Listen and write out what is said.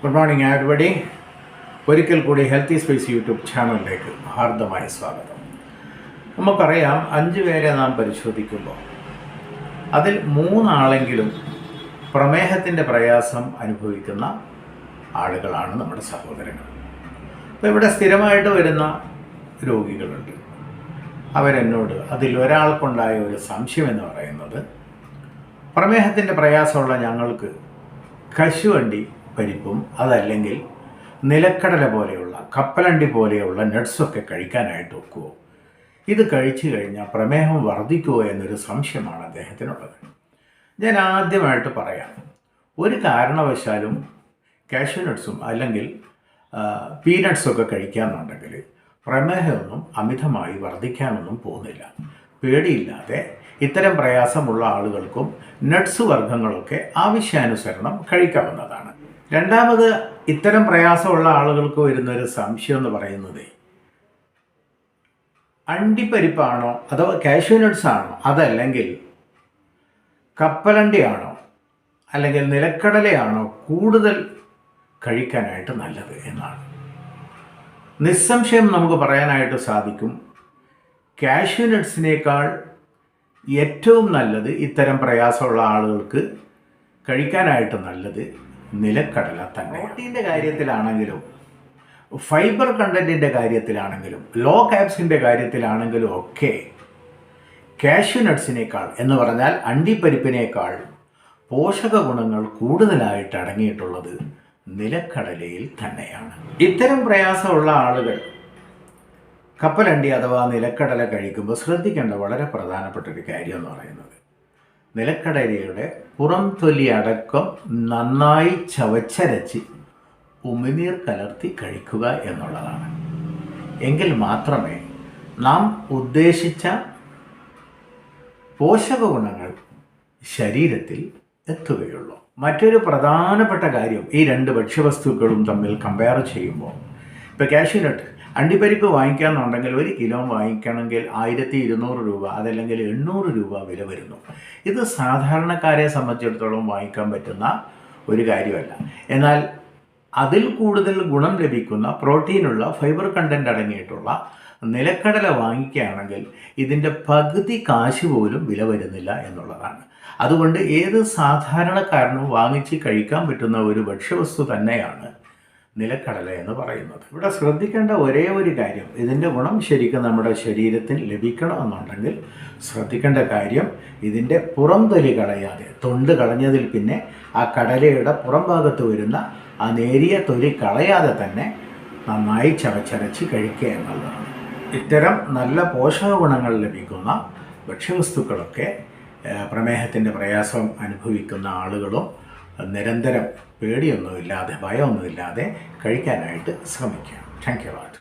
Good morning everybody ഒരിക്കൽ കൂടി healthy space YouTube ചാനലിലേക്ക് ഹാർദമായ സ്വാഗതം. നമുക്കറിയാം അഞ്ച് പേരെ നാം പരിശോധിക്കുമ്പോൾ അതിൽ മൂന്നാളെങ്കിലും പ്രമേഹത്തിന്റെ പ്രയാസം അനുഭവിക്കുന്ന ആളുകളാണ് നമ്മുടെ സഹോദരങ്ങൾ. അപ്പോൾ ഇവിടെ സ്ഥിരമായിട്ട് വരുന്ന രോഗികളുണ്ട്. അവരെന്നോട് അതിൽ ഒരാൾക്കുണ്ടായ ഒരു സംശയം എന്ന് പറയുന്നത് പ്രമേഹത്തിന്റെ പ്രയാസമുള്ള ഞങ്ങൾക്ക് കശുവണ്ടി പരിപ്പും അതല്ലെങ്കിൽ നിലക്കടല പോലെയുള്ള കപ്പലണ്ടി പോലെയുള്ള നട്ട്സൊക്കെ കഴിക്കാനായിട്ട് ഒക്കുമോ ഇത് കഴിച്ചു കഴിഞ്ഞാൽ പ്രമേഹം വർദ്ധിക്കുമോ എന്നൊരു സംശയമാണ് അദ്ദേഹത്തിനുള്ളത്. ഞാൻ ആദ്യമായിട്ട് പറയാം ഒരു കാരണവശാലും കാഷ്യൂ നട്ട്സും അല്ലെങ്കിൽ പീനട്ട്സൊക്കെ കഴിക്കാമെന്നുണ്ടെങ്കിൽ പ്രമേഹമൊന്നും അമിതമായി വർദ്ധിക്കാനൊന്നും പോകുന്നില്ല. പേടിയില്ലാതെ ഇത്തരം പ്രയാസമുള്ള ആളുകൾക്കും നട്ട്സ് വർഗങ്ങളൊക്കെ ആവശ്യാനുസരണം കഴിക്കാവുന്നതാണ്. രണ്ടാമത് ഇത്തരം പ്രയാസമുള്ള ആളുകൾക്ക് വരുന്ന ഒരു സംശയം എന്ന് പറയുന്നത് അണ്ടിപ്പരിപ്പാണോ അഥവാ കാഷ്യൂ നട്ട്സ് ആണോ? അതല്ലെങ്കിൽ കപ്പലണ്ടിയാണോ? അല്ലെങ്കിൽ നിലക്കടലയാണോ കൂടുതൽ കഴിക്കാനായിട്ട് നല്ലത് എന്നാണ്. നിസ്സംശയം നമുക്ക് പറയാനായിട്ട് സാധിക്കും. കാഷ്യൂ നട്ട്സിനേക്കാൾ ഏറ്റവും നല്ലത് ഇത്തരം പ്രയാസമുള്ള ആളുകൾക്ക് കഴിക്കാനായിട്ട് നല്ലത് നിലക്കടല തന്നെ പ്രോട്ടീന്റെ കാര്യത്തിലാണെങ്കിലും ഫൈബർ കണ്ടന്റിന്റെ കാര്യത്തിലാണെങ്കിലും ലോ കാപ്സിന്റെ കാര്യത്തിലാണെങ്കിലും ഒക്കെ കാഷ്യൂ നട്ട്സിനേക്കാൾ എന്ന് പറഞ്ഞാൽ അണ്ടിപ്പരിപ്പിനേക്കാൾ പോഷക ഗുണങ്ങൾ കൂടുതലായിട്ട് അടങ്ങിയിട്ടുള്ളത് നിലക്കടലയിൽ തന്നെയാണ്. ഇത്തരം പ്രയാസമുള്ള ആളുകൾ കപ്പലണ്ടി അഥവാ നിലക്കടല കഴിക്കുമ്പോൾ ശ്രദ്ധിക്കേണ്ട വളരെ പ്രധാനപ്പെട്ട ഒരു കാര്യം എന്ന് പറയുന്നത് നിലക്കടലയുടെ പുറം തൊലി അടക്കം നന്നായി ചവച്ചരച്ച് ഉമിനീർ കലർത്തി കഴിക്കുക എന്നുള്ളതാണ്. എങ്കിൽ മാത്രമേ നാം ഉദ്ദേശിച്ച പോഷക ഗുണങ്ങൾ ശരീരത്തിൽ എത്തുകയുള്ളൂ. മറ്റൊരു പ്രധാനപ്പെട്ട കാര്യം ഈ രണ്ട് ഭക്ഷ്യവസ്തുക്കളും തമ്മിൽ കമ്പയർ ചെയ്യുമ്പോൾ ഇപ്പോൾ കാഷ്യൂനട്ട് അണ്ടിപ്പരിപ്പ് വാങ്ങിക്കാന്നുണ്ടെങ്കിൽ ഒരു കിലോ വാങ്ങിക്കണമെങ്കിൽ ആയിരത്തി ഇരുന്നൂറ് രൂപ അതല്ലെങ്കിൽ എണ്ണൂറ് രൂപ വില വരുന്നു. ഇത് സാധാരണക്കാരെ സംബന്ധിച്ചിടത്തോളം വാങ്ങിക്കാൻ പറ്റുന്ന ഒരു കാര്യമല്ല. എന്നാൽ അതിൽ കൂടുതൽ ഗുണം ലഭിക്കുന്ന പ്രോട്ടീനുള്ള ഫൈബർ കണ്ടന്റ് അടങ്ങിയിട്ടുള്ള നിലക്കടല വാങ്ങിക്കുകയാണെങ്കിൽ ഇതിന്റെ പകുതി കാശ് പോലും വില വരുന്നില്ല എന്നുള്ളതാണ്. അതുകൊണ്ട് ഏത് സാധാരണക്കാരനും വാങ്ങിച്ച് കഴിക്കാൻ പറ്റുന്ന ഒരു ഭക്ഷ്യവസ്തു തന്നെയാണ് നിലക്കടല എന്ന് പറയുന്നത്. ഇവിടെ ശ്രദ്ധിക്കേണ്ട ഒരേ ഒരു കാര്യം ഇതിന്റെ ഗുണം ശരിക്കും നമ്മുടെ ശരീരത്തിൽ ലഭിക്കണമെന്നുണ്ടെങ്കിൽ ശ്രദ്ധിക്കേണ്ട കാര്യം ഇതിന്റെ പുറംതൊലി കളയാതെ തൊണ്ട് കളഞ്ഞതിൽ പിന്നെ ആ കടലയുടെ പുറം ഭാഗത്ത് വരുന്ന ആ നേരിയ തൊലി കളയാതെ തന്നെ നന്നായി ചവച്ചരച്ച് കഴിക്കുക എന്നുള്ളതാണ്. ഇത്തരം നല്ല പോഷക ഗുണങ്ങൾ ലഭിക്കുന്ന ഭക്ഷ്യവസ്തുക്കളൊക്കെ പ്രമേഹത്തിന്റെ പ്രയാസം അനുഭവിക്കുന്ന ആളുകളും നിരന്തരം പേടിയൊന്നുമില്ലാതെ ഭയമൊന്നുമില്ലാതെ കഴിക്കാനായിട്ട് ശ്രമിക്കുക. Thank you